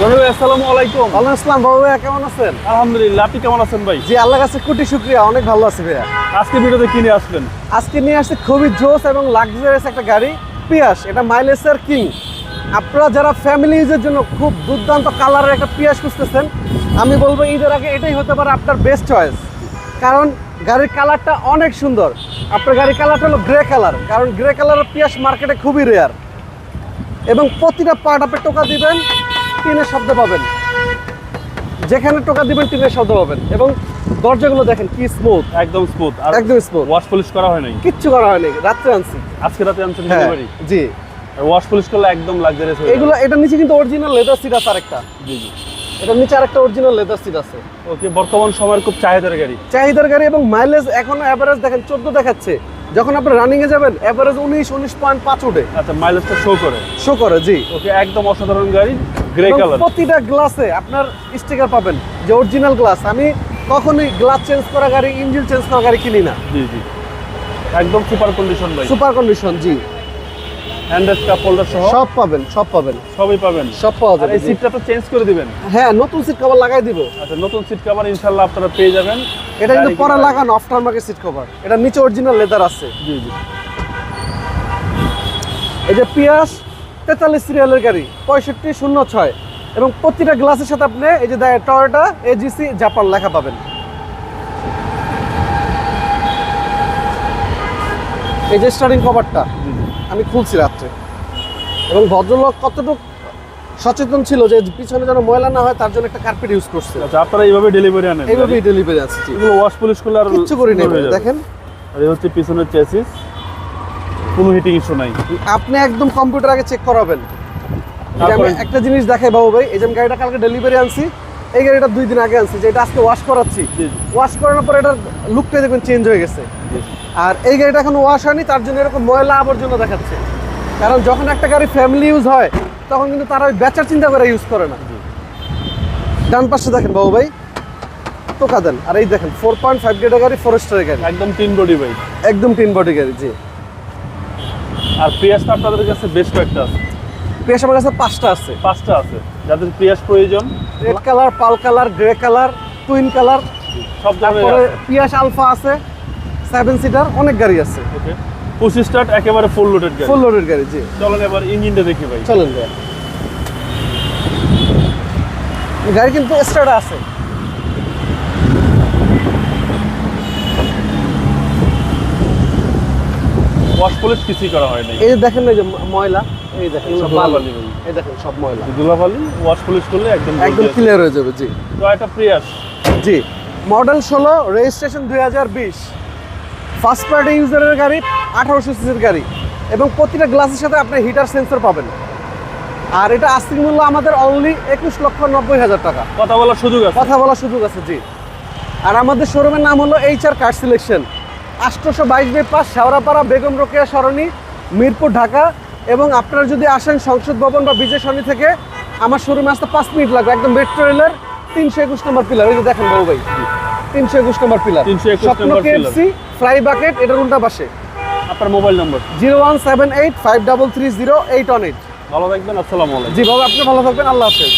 আসসালামু আলাইকুম। ওয়ালাইকুম আসসালাম ভাইয়া কেমন আছেন? আলহামদুলিল্লাহ আপনি কেমন আছেন ভাই? জি আল্লাহ কাছে কোটি শুক্রিয়া অনেক ভালো আছি ভাইয়া। আজকে ভিডিওতে আজকে নিয়ে আসছে খুবই জোস এবং লাক্সারিয়াস একটা গাড়ি পিয়াস এটা মাইলেজের কিং আপনারা যারা ফ্যামিলি ইউজের জন্য খুব দুর্দান্ত কালারের একটা পিয়াস খুঁজতেছেন আমি বলব ঈদের আগে এটাই হতে পারে আপনার বেস্ট চয়েস কারণ গাড়ির কালারটা অনেক সুন্দর। আপনার গাড়ির কালারটা হলো গ্রে কালার কারণ গ্রে কালারের পিয়াস মার্কেটে খুবই রেয়ার এবং প্রতিটা পার্ট আপনি টোকা দিবেন টিনের শব্দ পাবেন। যেখানে টোকা দিবেন টিনের শব্দ পাবেন। এবং দরজাগুলো দেখেন কি স্মুথ একদম স্মুথ আর একদম স্মুথ ওয়াশ পলিশ করা হয় নাই। কিচ্ছু করা হয়নি রাত্রে আনছি। আজকে রাতে আনছেন হ্যাঁ ডেলিভারি জি। ওয়াশ পলিশ করলে একদম লাক্সারিয়াস হয়ে এগুলো এটার নিচে কিন্তু অরিজিনাল লেদার সিট আছে আরেকটা। জি জি। এটার নিচে আরেকটা অরিজিনাল লেদার সিট আছে। ওকে বর্তমান সময়ের খুব চাহিদার গাড়ি। চাহিদার গাড়ি এবং মাইলেজ এখন অ্যাভারেজ দেখেন চোদ্দ দেখাচ্ছে। যখন আপনি রানিং এ যাবেন এভারেজ উনিশ উনিশ পয়েন্ট পাঁচ উঠে। আচ্ছা মাইলেজটা শো করে। শো করে জি। ওকে একদম অসাধারণ গাড়ি গ্রে কালার প্রতিটা গ্লাসে আপনার স্টিকার পাবেন যে অরিজিনাল গ্লাস আমি কখনোই গ্লাস চেঞ্জ করা গাড়ি ইঞ্জিন চেঞ্জ করা গাড়ি কিনি না। জি জি। একদম সুপার কন্ডিশন ভাই। সুপার কন্ডিশন জি। হ্যান্ডেল কাপ হোল্ডার সহ। সব পাবেন সব পাবেন। সবই পাবেন। সব পাওয়া যাবে এই। সিটটা তো চেঞ্জ করে দিবেন। হ্যাঁ নতুন সিট কভার লাগাই দিব। আচ্ছা নতুন সিট কভার ইনশাআল্লাহ আপনারা পেয়ে যাবেন। এটা কিন্তু পরে লাগানো আফটার মার্কেট সিট কভার এটা নিচে অরিজিনাল লেদার আছে। জি জি। এই যে পিয়াস তেতাল্লিশ সিরিয়ালের গাড়ি পঁয়ষট্টি শূন্য ছয়। এবং প্রতিটা গ্লাসের সাথে আপনি এই যে টয়োটা এজিসি জাপান লেখা পাবেন। এই যে স্টার্টিং কভারটা আমি খুলছি রাত্রে। এবং ভদ্রলোক কতটুকু সচেতন ছিল যে পিছনে যেন ময়লা না হয় তার জন্য একটা কার্পেট ইউজ করছে। আচ্ছা আপনারা এইভাবে ডেলিভারি আনেন এইভাবেই ডেলিভারি আছে। এগুলো ওয়াশ পলিশ করলে আর কিচ্ছু করি যাবে। দেখেন। আর এই হচ্ছে পিছনের চেসিস কোনো হিটিং ইস্যু নাই। আপনি একদম কম্পিউটার আগে চেক করাবেন। একটা জিনিস দেখাই বাবু ভাই এই যে গাড়িটা কালকে ডেলিভারি আনছি এই গাড়িটা দুই দিন আগে আনছি যে এটা আজকে ওয়াশ করাচ্ছি। ওয়াশ করানোর পর এটার লুকটা দেখবেন চেঞ্জ হয়ে গেছে। আর এই গাড়িটা এখন ওয়াশ হয়নি তার জন্য এরকম ময়লা আবর্জনা দেখাচ্ছে। কারণ যখন একটা গাড়ি ফ্যামিলি ইউজ হয় তখন কিন্তু তারা ওই বেচার চিন্তা করে ইউজ করে না। ডান পাশে দেখেন বাবু ভাই টোকা দেন। আর এই দেখেন ফোর পয়েন্ট ফাইভ গ্রেডের গাড়ি ফরেস্টারের গাড়ি। একদম তিন বডি বাইক একদম তিন বডি গাড়ি জি। আর প্রিয়াসটা আপনাদের কাছে বেশ কয়েকটা আছে। পেশ আমার কাছে পাঁচটা আছে। পাঁচটা আছে। যাদের প্রিয়াস প্রয়োজন red colour pearl colour grey colour twin colour সব তারপরে পিয়াস আলফা আছে সেভেন সিটার অনেক গাড়ি আছে। ওকে পুসি স্টার্ট একেবারে ফুল লোডেড গাড়ি। ফুল লোডের গাড়ি জি। চলেন এবার ইঞ্জিনটা দেখি ভাই। চলেন ভাইয়া গাড়ি কিন্তু স্টার্ট আছে। ওয়াশ পলিশ কিছুই করা হয় নাই। এই দেখেন না যে ময়লা এই দেখেন সব বালি। এই দেখেন সব ময়লা। দুলাবালি ওয়াশ পলিশ করলে একদম একদম ক্লিয়ার হয়ে যাবে জি। একটা প্রিয়াস জি। মডেল ষোলো রেজিস্ট্রেশন দুই হাজার বিশ। ফার্স্ট পার্টি ইউজারের গাড়ি আঠারোশো সিসির গাড়ি এবং প্রতিটা গ্লাসের সাথে আপনি হিটার সেন্সর পাবেন। আর এটা আস্তিক মূল্য আমাদের অনলি একুশ লক্ষ নব্বই হাজার টাকা। কথা বলার সুযোগ আছে? কথা বলার সুযোগ আছে জি। আর আমাদের শোরুমের নাম হলো এইচ আর কার সিলেকশন আষ্টশো বাইশ বাই পাঁচ শেওড়াপাড়া বেগম রোকেয়া সরণি মিরপুর ঢাকা। এবং আপনারা যদি আসেন সংসদ ভবন বা বিজয় সরণি থেকে আমার শোরুমে আসতে পাঁচ মিনিট লাগবে। একদম মেট্রো রেলের তিনশো একুশ নম্বর পিলার ওই দেখেন বাবু ভাই। তিনশো একুশ নম্বর পিলার। 321 স্বপ্ন। কেএফসি ফ্রাই বাকেট এটার উল্টা পাশে। আপনার mobile number. Zero one seven eight five double three zero eight one eight. ভালো থাকবেন আসসালামু আলাইকুম। জি বাবা আপনি ভালো থাকবেন আল্লাহ হাফেজ।